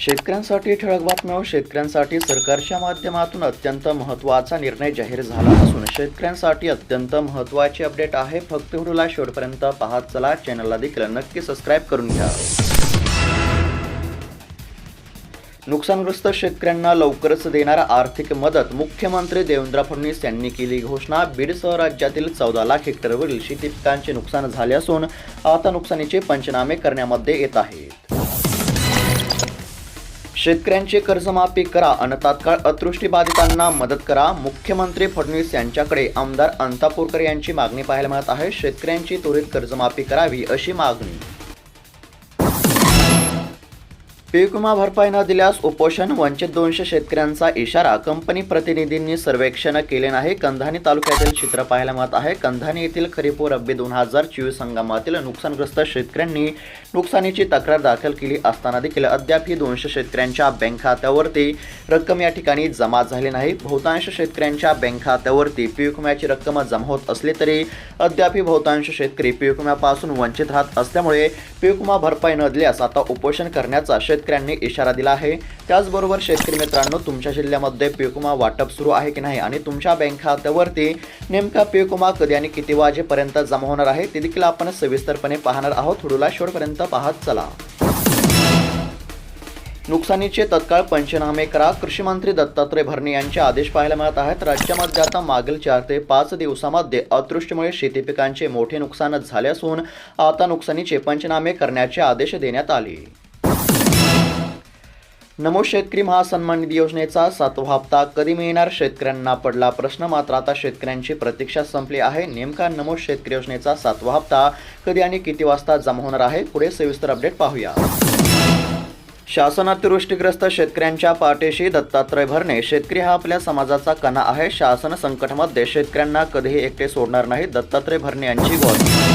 शेतकऱ्यांसाठी ठळक बातम्या शेतकऱ्यांसाठी सरकारच्या माध्यमातून अत्यंत महत्त्वाचा निर्णय जाहीर झाला असून शेतकऱ्यांसाठी अत्यंत महत्त्वाची अपडेट आहे. फक्त व्हिडिओला शेवटपर्यंत पाहत चला. चॅनलला देखील नक्की सबस्क्राईब करून घ्या. नुकसानग्रस्त शेतकऱ्यांना लवकरच देणार आर्थिक मदत. मुख्यमंत्री देवेंद्र फडणवीस यांनी केली घोषणा. बीडसह राज्यातील चौदा लाख हेक्टरवरील शेती पिकांचे नुकसान झाले असून आता नुकसानीचे पंचनामे करण्यामध्ये येत आहेत. शेतकऱ्यांची कर्जमाफी करा आणि तात्काळ अतृष्टी बाधितांना मदत करा मुख्यमंत्री फडणवीस यांच्याकडे आमदार अंतापूरकर यांची मागणी पाहायला मिळत आहे. शेतकऱ्यांची त्वरित कर्जमाफी करावी अशी मागणी पीक विमा भरपाई न दिल्यास उपोषण वंचित दोनशे शेतकऱ्यांचा इशारा. कंपनी प्रतिनिधींनी सर्वेक्षण केले नाही. कंधानी तालुक्यातील चित्र पाहायला मिळत आहे. कंधानी येथील खरीप व रब्बी दोन हजार चोवीस हंगामातील नुकसानग्रस्त शेतकऱ्यांनी नुकसानीची तक्रार दाखल केली असताना देखील अद्याप ही दोनशे शेतकऱ्यांच्या बँक खात्यावरती रक्कम या ठिकाणी जमा झाली नाही. बहुतांश शेतकऱ्यांच्या बँक खात्यावरती पीक विम्याची रक्कम जमा होत असली तरी अद्याप ही बहुतांश शेतकरी पीक विम्यापासून वंचित राहत असल्यामुळे पीक विमा भरपाई न दिल्यास आता उपोषण करण्याचा शेतकऱ्यांनी इशारा दिला आहे. त्याचबरोबर शेतकरी मित्रांनो तुमच्या जिल्ह्यामध्ये पीक वाटप सुरू आहे की नाही आणि तुमच्या बँक खात्यावरती नेमका पिकुमा कधी आणि किती वाजेपर्यंत जमा होणार आहे ते देखील आपण सविस्तरपणे पाहणार आहोत. थोडूला शेवटपर्यंत पाहत चला. नुकसानीचे तत्काळ पंचनामे करा. कृषी मंत्री दत्तात्रय भरणे यांचे आदेश पाहायला मिळत आहेत. राज्यामध्ये आता मागील चार ते पाच दिवसामध्ये अतृष्टीमुळे शेती पिकांचे मोठे नुकसान झाले असून आता नुकसानीचे पंचनामे करण्याचे आदेश देण्यात आले. नमो शेतकरी महासन्मान निधी योजनेचा सातवा हप्ता कधी मिळणार? शेतकऱ्यांना पडला प्रश्न. मात्र आता शेतकऱ्यांची प्रतीक्षा संपली आहे. नेमका नमो शेतकरी योजनेचा सातवा हप्ता कधी आणि किती वाजता जमा होणार आहे? पुढे सविस्तर अपडेट पाहूया. शासन अतिवृष्टीग्रस्त शेतकऱ्यांच्या पाठीशी दत्तात्रय भरणे. शेतकरी हा आपल्या समाजाचा कणा आहे. शासन संकटमध्ये शेतकऱ्यांना कधीही एकटे सोडणार नाही. दत्तात्रय भरणे यांची ग्वाही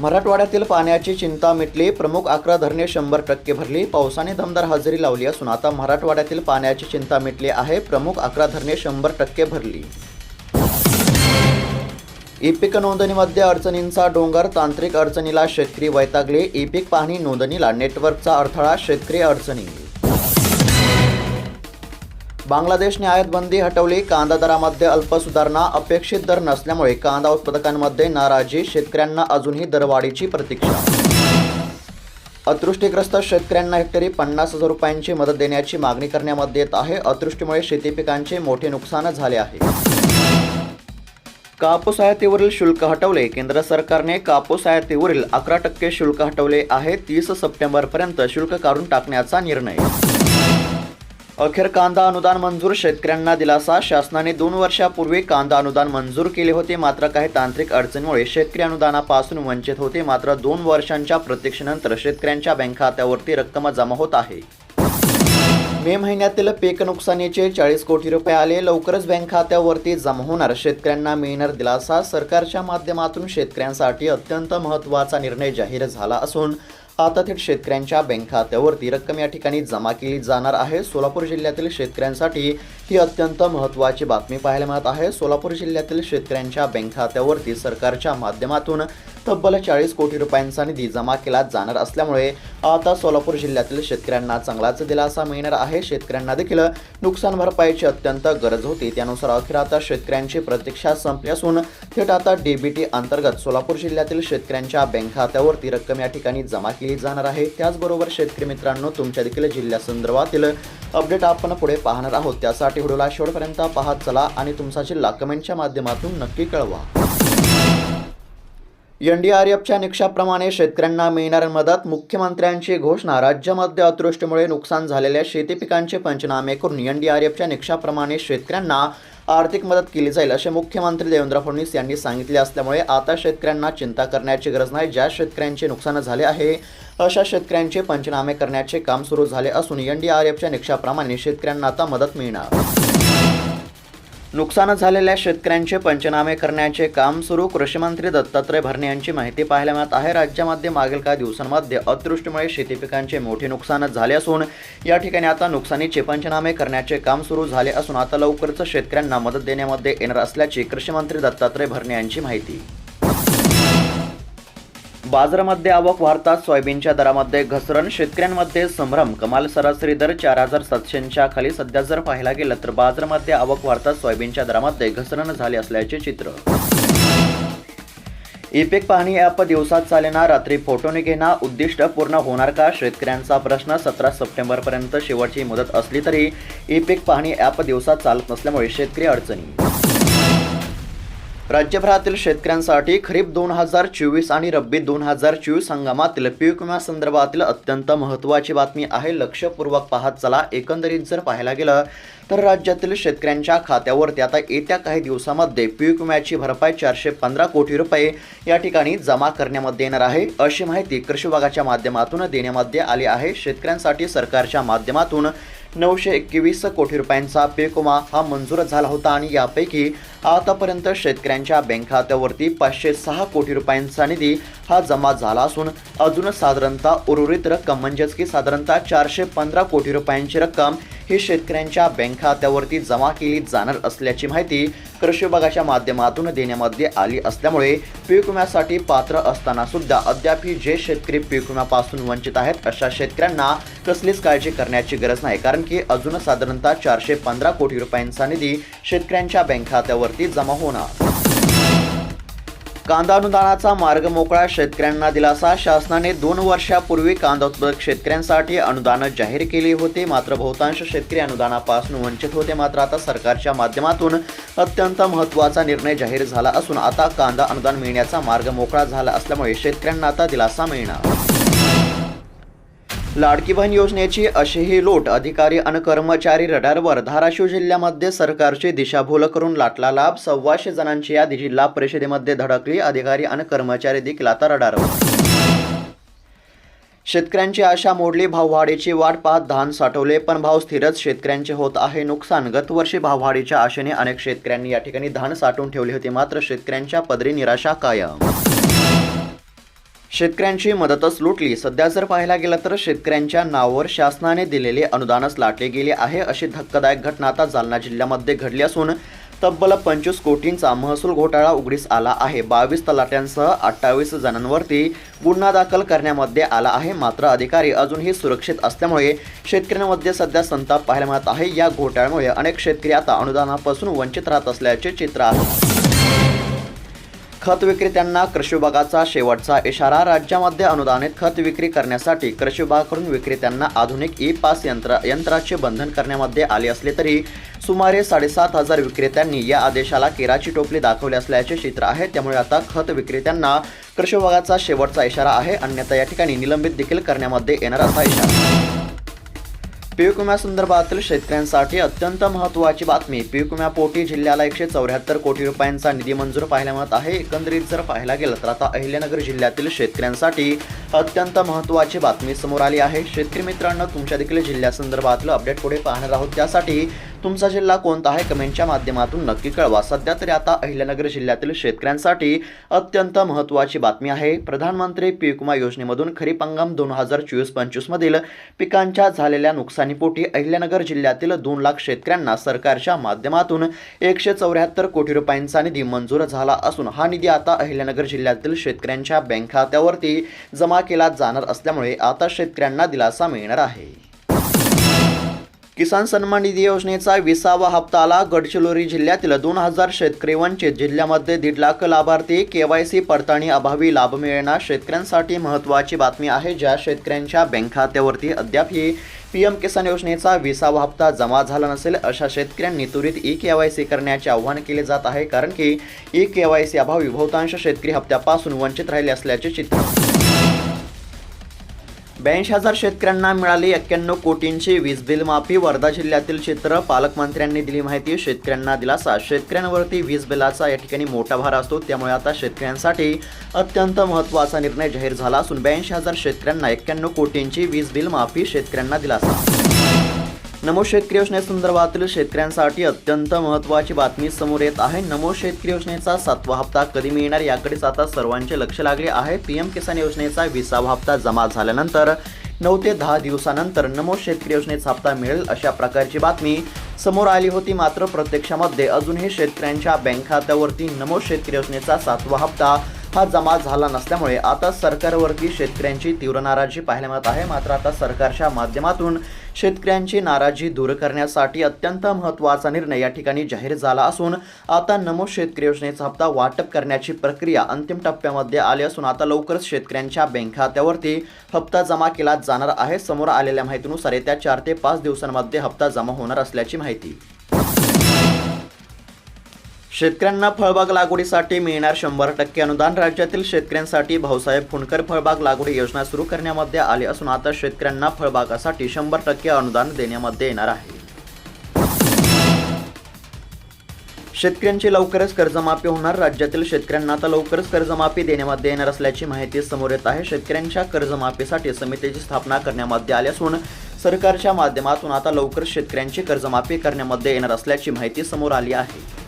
मराठवाड्यातील पाण्याची चिंता मिटली प्रमुख अकरा धरणे शंभर टक्के भरली. पावसाने दमदार हजेरी लावली असून आता मराठवाड्यातील पाण्याची चिंता मिटली आहे प्रमुख अकरा धरणे शंभर टक्के भरली. ई पीक नोंदणीमध्ये अडचणींचा डोंगर तांत्रिक अडचणीला शेतकरी वैतागले. ई पीक पाहणी नोंदणीला नेटवर्कचा अडथळा शेतकरी अडचणी बांगलादेशने आयातबंदी हटवली. कांदा दरामध्ये अल्प सुधारणा अपेक्षित दर नसल्यामुळे कांदा उत्पादकांमध्ये नाराजी. शेतकऱ्यांना अजूनही दरवाढीची प्रतीक्षा. अतृष्टीग्रस्त शेतकऱ्यांना हेक्टरी पन्नास हजार रुपयांची मदत देण्याची मागणी करण्यामध्ये येत आहे. अतृष्टीमुळे शेती पिकांचे मोठे नुकसान झाले आहे. कापूस आयातीवरील शुल्क हटवले. केंद्र सरकारने कापूस आयातीवरील अकरा टक्के शुल्क हटवले आहे. तीस सप्टेंबरपर्यंत शुल्क काढून टाकण्याचा निर्णय. अखेर कांदा अनुदान मंजूर. शेतकऱ्यांना दिलासा. शासनाने दोन वर्षापूर्वी कांदा अनुदान मंजूर केले होते. मात्र काही तांत्रिक अडचणीमुळे शेतकरी अनुदानापासून वंचित होते. मात्र दोन वर्षांच्या प्रतीक्षेनंतर शेतकऱ्यांच्या बँक खात्यावरती रक्कम जमा होत आहे. मे महिन्यातील पीक नुकसानीचे चाळीस कोटी रुपये आले. लवकरच बँक खात्यावरती जमा होणार शेतकऱ्यांना मिळणार दिलासा. सरकारच्या माध्यमातून शेतकऱ्यांसाठी अत्यंत महत्त्वाचा निर्णय जाहीर झाला असून आता थेट शेतकऱ्यांच्या बँक खात्यावरती रक्कम या ठिकाणी जमा केली जाणार आहे. सोलापूर जिल्ह्यातील शेतकऱ्यांसाठी ही अत्यंत महत्त्वाची बातमी पाहायला मिळत आहे. सोलापूर जिल्ह्यातील शेतकऱ्यांच्या बँक खात्यावरती सरकारच्या माध्यमातून तब्बल चाळीस कोटी रुपयांचा निधी जमा केला जाणार असल्यामुळे आता सोलापूर जिल्ह्यातील शेतकऱ्यांना चांगलाच दिलासा मिळणार आहे. शेतकऱ्यांना देखील नुकसान भरपाईची अत्यंत गरज होती. त्यानुसार अखेर आता शेतकऱ्यांची प्रतीक्षा संपली असून थेट आता डीबीटी अंतर्गत सोलापूर जिल्ह्यातील शेतकऱ्यांच्या बँक खात्यावरती रक्कम या ठिकाणी जमा केली जाणार आहे. त्याचबरोबर शेतकरी मित्रांनो तुमच्या देखील जिल्ह्यासंदर्भातील अपडेट आपण पुढे पाहणार आहोत. त्यासाठी व्हिडिओला शेवटपर्यंत पाहत चला आणि तुमचा जिल्हा कमेंटच्या माध्यमातून नक्की कळवा. एनडीआरएफच्या निकषाप्रमाणे शेतकऱ्यांना मिळणार मदत मुख्यमंत्र्यांची घोषणा राज्यामध्ये अतिवृष्टीमुळे नुकसान झालेल्या शेतीपिकांचे पंचनामे करून एनडीआरएफच्या निकषाप्रमाणे शेतकऱ्यांना आर्थिक मदत केली जाईल असे मुख्यमंत्री देवेंद्र फडणवीस यांनी सांगितले असल्यामुळे आता शेतकऱ्यांना चिंता करण्याची गरज नाही. ज्या शेतकऱ्यांचे नुकसान झाले आहे अशा शेतकऱ्यांचे पंचनामे करण्याचे काम सुरू झाले असून एनडीआरएफच्या निकषाप्रमाणे शेतकऱ्यांना आता मदत मिळणार. नुकसान झालेल्या शेतकऱ्यांचे पंचनामे करण्याचे काम सुरू. कृषीमंत्री दत्तात्रय भरणे यांची माहिती पाहायला मिळत आहे. राज्यामध्ये मागील काही दिवसांमध्ये अतिवृष्टीमुळे शेती पिकांचे मोठे नुकसान झाले असून या ठिकाणी आता नुकसानीचे पंचनामे करण्याचे काम सुरू झाले असून आता लवकरच शेतकऱ्यांना मदत देण्यामध्ये येणार असल्याची कृषीमंत्री दत्तात्रय भरणे यांची माहिती. बाजारामध्ये आवक वाढताच सोयाबीनच्या दरामध्ये घसरण शेतकऱ्यांमध्ये संभ्रम कमाल सरासरी दर चार हजार सातशेच्या खाली सध्या जर पाहायला गेलं तर बाजारामध्ये आवक वाढताच सोयाबीनच्या दरामध्ये घसरण झाले असल्याचे चित्र. इपेक पाहणी ॲप दिवसात चालेना रात्री फोटोने घेणं उद्दिष्ट पूर्ण होणार का? शेतकऱ्यांचा प्रश्न सतरा सप्टेंबरपर्यंत शेवटची मुदत असली तरी इपेक पाहणी ॲप दिवसात चालत नसल्यामुळे शेतकरी अडचणी राज्यभरातील शेतकऱ्यांसाठी खरीप दोन हजार चोवीस आणि रब्बी दोन हजार चोवीस हंगामातील पीक विम्यासंदर्भातील अत्यंत महत्त्वाची बातमी आहे. लक्षपूर्वक पाहत चला. एकंदरीत जर पाहायला गेलं तर राज्यातील शेतकऱ्यांच्या खात्यावरती आता येत्या काही दिवसामध्ये पीक विम्याची भरपाई चारशे पंधरा कोटी रुपये या ठिकाणी जमा करण्यामध्ये येणार आहे. अशी माहिती कृषी विभागाच्या माध्यमातून देण्यामध्ये आली आहे. शेतकऱ्यांसाठी सरकारच्या माध्यमातून नऊशे एकवीस कोटी रुपयांचा पीक विमा हा मंजूर झाला होता आणि यापैकी आतापर्यंत शेतकऱ्यांच्या बँक खात्यावरती पाचशे सहा कोटी रुपयांचा निधी हा जमा झाला असून अजून साधारणतः उर्वरित रक्कम म्हणजेच की साधारणतः चारशे पंधरा कोटी रुपयांची रक्कम ही शेतकऱ्यांच्या बँक खात्यावरती जमा केली जाणार असल्याची माहिती कृषी विभागाच्या माध्यमातून देण्यामध्ये आली असल्यामुळे पीक विम्यासाठी पात्र असताना सुद्धा अद्यापही जे शेतकरी पीक विम्यापासून वंचित आहेत अशा शेतकऱ्यांना कसलीच काळजी करण्याची गरज नाही. कारण की अजून साधारणतः चारशे पंधरा कोटी रुपयांचा निधी शेतकऱ्यांच्या बँक खात्यावरती जमा होणार. कांदा अनुदानाचा मार्ग मोकळा शेतकऱ्यांना दिलासा. शासनाने दोन वर्षापूर्वी कांदा उत्पादक शेतकऱ्यांसाठी अनुदान जाहीर केली होती. मात्र बहुतांश शेतकरी अनुदानापासून वंचित होते. मात्र आता सरकारच्या माध्यमातून अत्यंत महत्त्वाचा निर्णय जाहीर झाला असून आता कांदा अनुदान मिळण्याचा मार्ग मोकळा झाला असल्यामुळे शेतकऱ्यांना आता दिलासा मिळणार. लाडकी बहीण योजनेची अशीही लोट अधिकारी आणि कर्मचारी रडारवर धाराशिव जिल्ह्यामध्ये सरकारची दिशाभूल करून लाटला लाभ. सव्वाशे जणांची यादी जिल्हा परिषदेमध्ये धडकली. अधिकारी आणि कर्मचारी देखील आता रडारवर. शेतकऱ्यांची आशा मोडली. भाववाढीची वाट पाहत धान साठवले पण भाव स्थिरच शेतकऱ्यांचे होत आहे नुकसान. गतवर्षी भाववाढीच्या आशेने अनेक शेतकऱ्यांनी या ठिकाणी धान साठवून ठेवले होते. मात्र शेतकऱ्यांच्या पदरी निराशा कायम. शेतकऱ्यांची मदतच लुटली. सध्या जर पाहायला गेलं तर शेतकऱ्यांच्या नावावर शासनाने दिलेले अनुदानच लाटले गेले आहे अशी धक्कादायक घटना आता जालना जिल्ह्यामध्ये घडली असून तब्बल पंचवीस कोटींचा महसूल घोटाळा उघडीस आला आहे. बावीस तलाट्यांसह अठ्ठावीस जणांवरती गुन्हा दाखल करण्यामध्ये आला आहे. मात्र अधिकारी अजूनही सुरक्षित असल्यामुळे शेतकऱ्यांमध्ये सध्या संताप पाहायला मिळत आहे. या घोटाळ्यामुळे अनेक शेतकरी आता अनुदानापासून वंचित राहत असल्याचे चित्र आहे. खत विक्रेत्यांना कृषी विभागाचा शेवटचा इशारा. राज्यामध्ये अनुदानित खत विक्री करण्यासाठी कृषी विभागाकडून विक्रेत्यांना आधुनिक ई पास यंत्र यंत्राचे बंधन करण्यामध्ये आले असले तरी सुमारे साडेसात हजार विक्रेत्यांनी या आदेशाला केराची टोपली दाखवली असल्याचे चित्र आहे. त्यामुळे आता खत विक्रेत्यांना कृषी विभागाचा शेवटचा इशारा आहे. अन्यथा या ठिकाणी निलंबित देखील करण्यामध्ये येणार असा इशारा. पीक विम्यासंदर्भातील शेतकऱ्यांसाठी अत्यंत महत्त्वाची बातमी. पीक विम्यापोटी जिल्ह्याला एकशे चौऱ्याहत्तर कोटी रुपयांचा निधी मंजूर पाहायला मिळत आहे. एकंदरीत जर पाहायला गेलं तर आता अहिल्यानगर जिल्ह्यातील शेतकऱ्यांसाठी अत्यंत महत्त्वाची बातमी समोर आली आहे. शेतकरी मित्रांनो तुमच्या देखील जिल्ह्यासंदर्भातलं अपडेट पुढे पाहणार आहोत. त्यासाठी तुमचा जिल्हा कोणता आहे? कमेंटच्या माध्यमातून नक्की कळवा. सध्या तरी आता अहिल्यानगर जिल्ह्यातील शेतकऱ्यांसाठी अत्यंत महत्त्वाची बातमी आहे. प्रधानमंत्री पीक विमा योजनेमधून खरीप हंगाम दोन हजार चोवीस पंचवीसमधील पिकांच्या झालेल्या नुकसानीपोटी अहिल्यानगर जिल्ह्यातील दोन लाख शेतकऱ्यांना सरकारच्या माध्यमातून एकशे चौऱ्याहत्तर कोटी रुपयांचा निधी मंजूर झाला असून हा निधी आता अहिल्यानगर जिल्ह्यातील शेतकऱ्यांच्या बँक खात्यावरती जमा केला जाणार असल्यामुळे आता शेतकऱ्यांना दिलासा मिळणार आहे. किसान सन्मान निधी योजनेचा विसावा हप्ता आला गडचिरोली जिल्ह्यातील दोन हजार शेतकरी वंचित जिल्ह्यामध्ये दीड लाख लाभार्थी केवायसी पडताळणी अभावी लाभ मिळणार शेतकऱ्यांसाठी महत्त्वाची बातमी आहे. ज्या शेतकऱ्यांच्या बँक खात्यावरती अद्याप ही पी एम किसान योजनेचा विसावा हप्ता जमा झाला नसेल अशा शेतकऱ्यांनी त्वरित ई के वाय सी करण्याचे आवाहन केले जात आहे. कारण की ई के वाय सी अभावी बहुतांश शेतकरी हप्त्यापासून वंचित राहिले असल्याचे चित्र ब्याऐंशी हजार शेतकऱ्यांना मिळाली एक्क्याण्णव कोटींची वीज बिल माफी. वर्धा जिल्ह्यातील चित्र पालकमंत्र्यांनी दिली माहिती. शेतकऱ्यांना दिलासा. शेतकऱ्यांवरती वीज बिलाचा या ठिकाणी मोठा भार असतो. त्यामुळे आता शेतकऱ्यांसाठी अत्यंत महत्त्वाचा निर्णय जाहीर झाला असून ब्याऐंशी हजार शेतकऱ्यांना एक्क्याण्णव कोटींची वीज बिल माफी शेतकऱ्यांना दिलासा. नमो शेतकरी योजनेसंदर्भातील शेतकऱ्यांसाठी अत्यंत महत्त्वाची बातमी समोर येत आहे. नमो शेतकरी योजनेचा सातवा हप्ता कधी मिळणार याकडेच आता सर्वांचे लक्ष लागले आहे. पी एम किसान योजनेचा विसावा हप्ता जमा झाल्यानंतर नऊ ते दहा दिवसानंतर नमो शेतकरी योजनेचा हप्ता मिळेल अशा प्रकारची बातमी समोर आली होती. मात्र प्रत्यक्षामध्ये अजूनही शेतकऱ्यांच्या बँक खात्यावरती नमो शेतकरी योजनेचा सातवा हप्ता हा जमा झाला नसल्यामुळे आता सरकारवरती शेतकऱ्यांची तीव्र नाराजी पाहायला मिळत आहे. मात्र आता सरकारच्या माध्यमातून शेतकऱ्यांची नाराजी दूर करण्यासाठी अत्यंत महत्त्वाचा निर्णय या ठिकाणी जाहीर झाला असून आता नमो शेतकरी योजनेचा हप्ता वाटप करण्याची प्रक्रिया अंतिम टप्प्यामध्ये आली असून आता लवकरच शेतकऱ्यांच्या बँक खात्यावरती हप्ता जमा केला जाणार आहे. समोर आलेल्या माहितीनुसार येत्या चार ते पाच दिवसांमध्ये हप्ता जमा होणार असल्याची माहिती. शेतकऱ्यांना फळबाग लागवडीसाठी मिळणार शंभर टक्के अनुदान. राज्यातील शेतकऱ्यांसाठी भाऊसाहेब फुंडकर फळबाग लागवडी योजना सुरू करण्यामध्ये आली असून आता शेतकऱ्यांना फळबागासाठी शंभर टक्के अनुदान देण्यामध्ये येणार आहे. शेतकऱ्यांची लवकरच कर्जमाफी होणार. राज्यातील शेतकऱ्यांना आता लवकरच कर्जमाफी देण्यामध्ये येणार असल्याची माहिती समोर येत आहे. शेतकऱ्यांच्या कर्जमाफीसाठी समितीची स्थापना करण्यामध्ये आली असून सरकारच्या माध्यमातून आता लवकरच शेतकऱ्यांची कर्जमाफी करण्यामध्ये येणार असल्याची माहिती समोर आली आहे.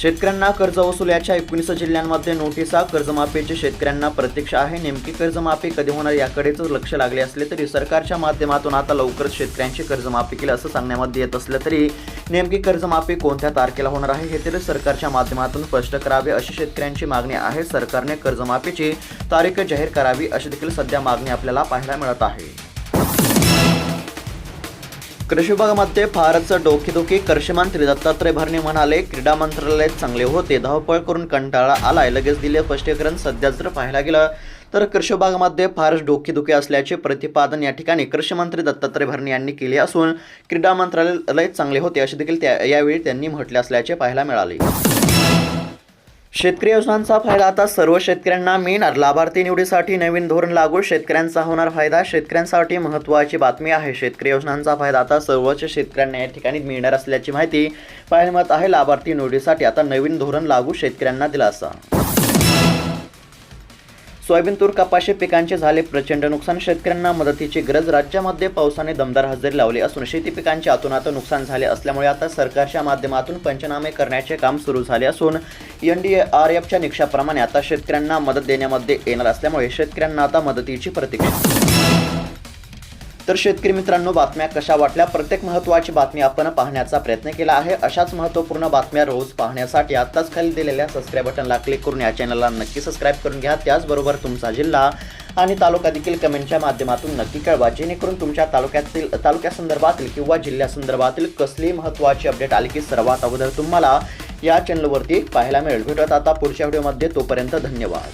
शेतकऱ्यांना कर्ज वसुल्याच्या एकोणीस जिल्ह्यांमध्ये नोटिसा कर्जमाफीची शेतकऱ्यांना प्रतीक्षा आहे. नेमकी कर्जमाफी कधी होणार याकडेच लक्ष लागले असले तरी सरकारच्या माध्यमातून आता लवकरच शेतकऱ्यांची कर्जमाफी केली असं सांगण्यामध्ये येत असलं तरी नेमकी कर्जमाफी कोणत्या तारखेला होणार आहे हे तरी सरकारच्या माध्यमातून स्पष्ट करावे अशी शेतकऱ्यांची मागणी आहे. सरकारने कर्जमाफीची तारीख जाहीर करावी अशी देखील सध्या मागणी आपल्याला पाहायला मिळत आहे. कृषी विभागामध्ये फारच डोकेदुखी कृषीमंत्री दत्तात्रय भरणे म्हणाले. क्रीडा मंत्रालय चांगले होते. धावपळ करून कंटाळा आलाय. लगेच दिले स्पष्टीकरण सध्या जर पाहायला गेलं तर कृषी विभागामध्ये फारच डोकेदुखी असल्याचे प्रतिपादन या ठिकाणी कृषीमंत्री दत्तात्रय भरणे यांनी केले असून क्रीडा मंत्रालय चांगले होते असे देखील त्या यावेळी त्यांनी म्हटले असल्याचे पाहायला मिळाले. शेतकरी योजनांचा फायदा आता सर्व शेतकऱ्यांना मिळणार. लाभार्थी निवडीसाठी नवीन धोरण लागू शेतकऱ्यांचा होणार फायदा. शेतकऱ्यांसाठी महत्त्वाची बातमी आहे शेतकरी योजनांचा फायदा आता सर्वच शेतकऱ्यांना या ठिकाणी मिळणार असल्याची माहिती पाहायला मिळत आहे. लाभार्थी निवडीसाठी आता नवीन धोरण लागू शेतकऱ्यांना दिलासा. सोयाबीन तूर कपाशी पिकांचे झाले प्रचंड नुकसान. शेतकऱ्यांना मदतीची गरज. राज्यामध्ये पावसाने दमदार हजेरी लावली असून शेती पिकांचे अतोनात नुकसान झाले असल्यामुळे आता सरकारच्या माध्यमातून पंचनामे करण्याचे काम सुरू झाले असून एन डी आर एफच्या निकषाप्रमाणे आता शेतकऱ्यांना मदत देण्यामध्ये येणार असल्यामुळे शेतकऱ्यांना आता मदतीची प्रतीक्षा तर शेतकरी मित्रांनो बातम्या कशा वाटल्या? प्रत्येक महत्त्वाची बातमी आपण पाहण्याचा प्रयत्न केला आहे. अशाच महत्त्वपूर्ण बातम्या रोज पाहण्यासाठी आत्ताच खाली दिलेल्या सबस्क्राईब बटनला क्लिक करून या चॅनलला नक्की सबस्क्राईब करून घ्या. त्याचबरोबर तुमचा जिल्हा आणि तालुका देखील कमेंटच्या माध्यमातून नक्की कळवा. जेणेकरून तुमच्या तालुक्यातील तालुक्यासंदर्भातील किंवा जिल्ह्यासंदर्भातील कसली महत्त्वाची अपडेट आली की सर्वात अगोदर तुम्हाला या चॅनलवरती पाहायला मिळेल. भेटत आता पुढच्या व्हिडिओमध्ये तोपर्यंत धन्यवाद.